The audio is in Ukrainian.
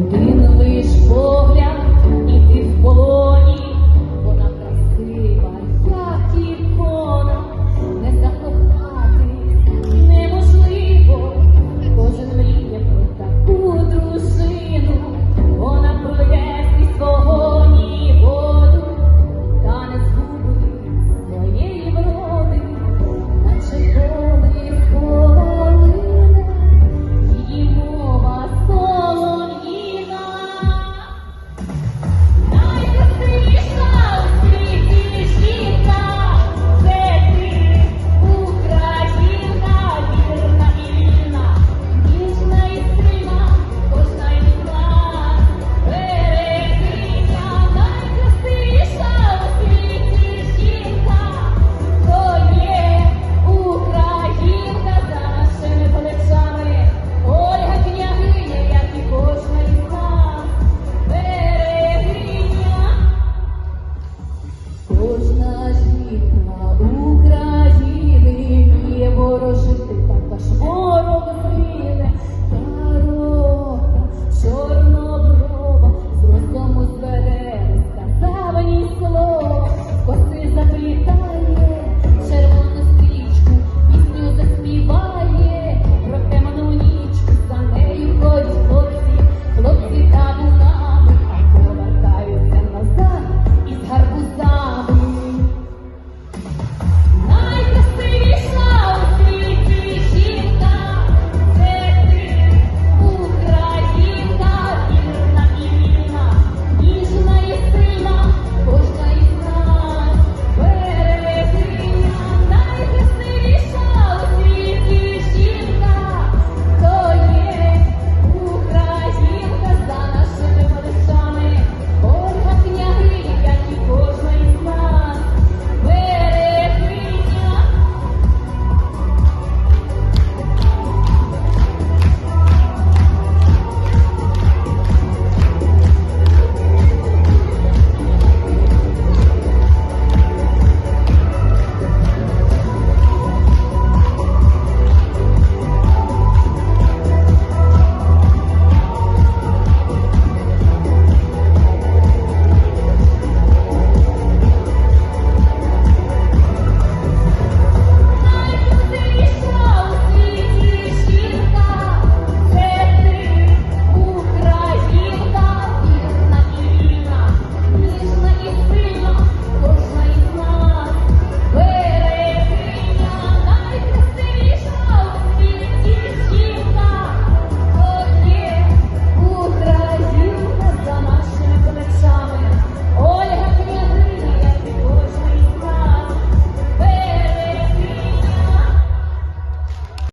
Один лиш погляд і ти в полон. possible.